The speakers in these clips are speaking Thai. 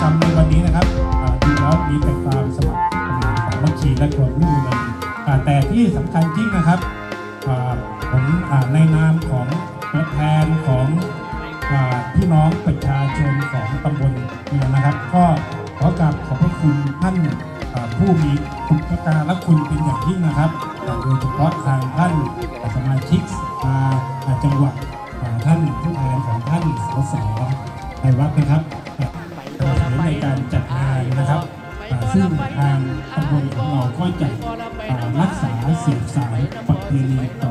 กรรมในวันนี้นะครับดูแล้วมีแต่ความสมัครสามัคคีและความร่วมมือกันแต่ที่สำคัญจริงนะครับผมอ่าในนามของตัวแทนของพี่น้องประชาชนของตำบลเมืองนะครับ ก็ขอกราบขอบพระคุณท่านผู้มีคุณการะคุณเป็นอย่างยิ่งนะครับโดยเฉพาะทางท่านสมาชิกจังหวัดท่านผู้แทนของท่านสสในวัดนะครับ ซึ่งทางตำบลของเราก็จะรักษาสืบสายประเพณีต่อ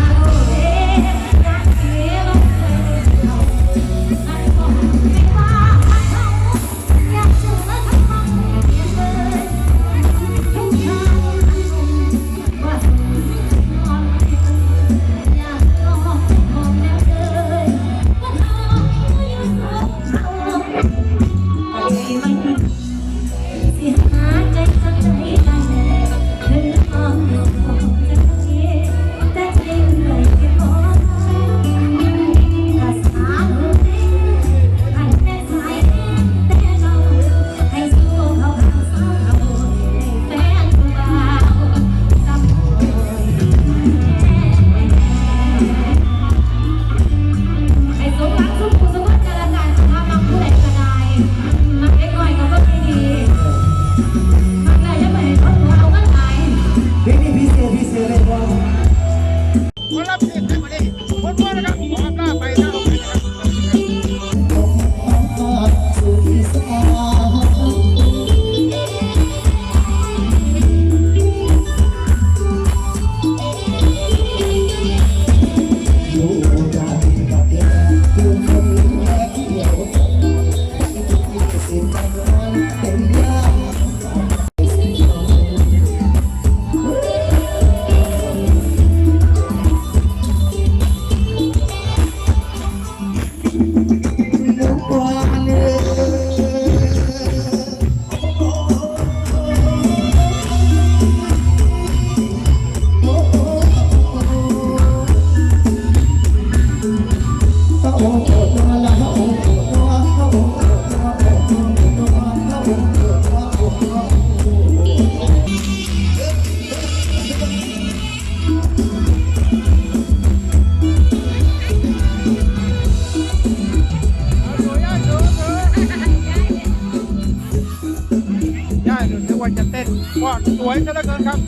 สวยซะเหลืเกินครับ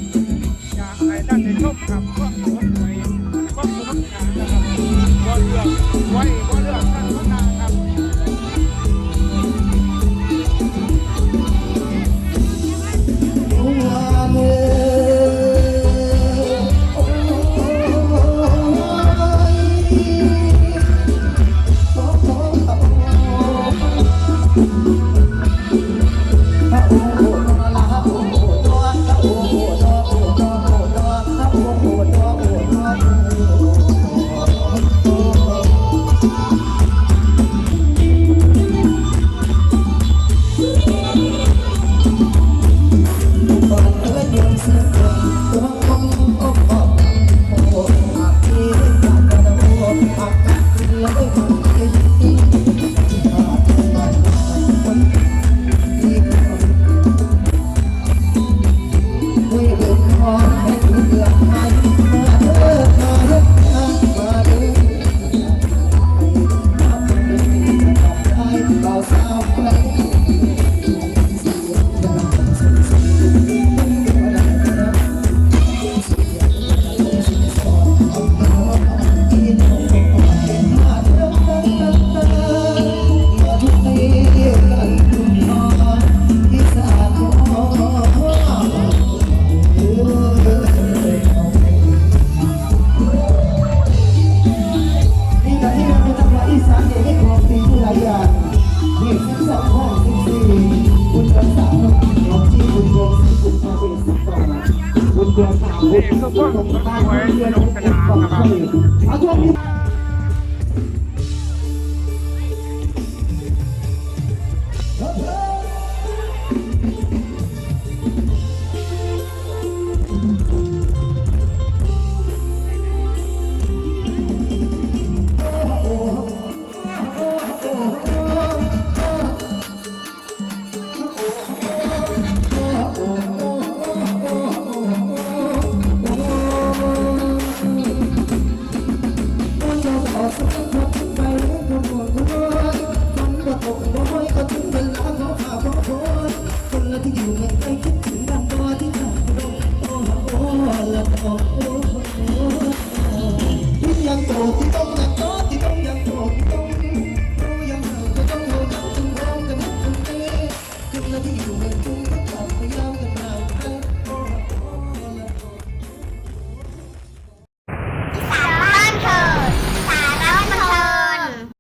อยากให้ท่านในชมครับ เดือนสามเดือนสามอนสามามเดืนสามเดืามามเดืนสามเดืาดือนสานนสามเดื